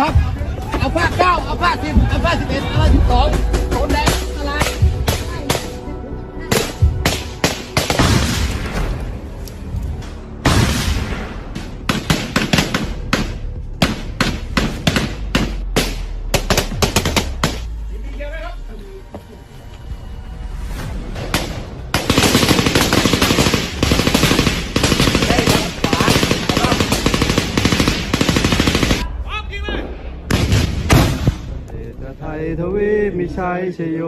好อาผ้าเจะไทยทวีมิชัยชโย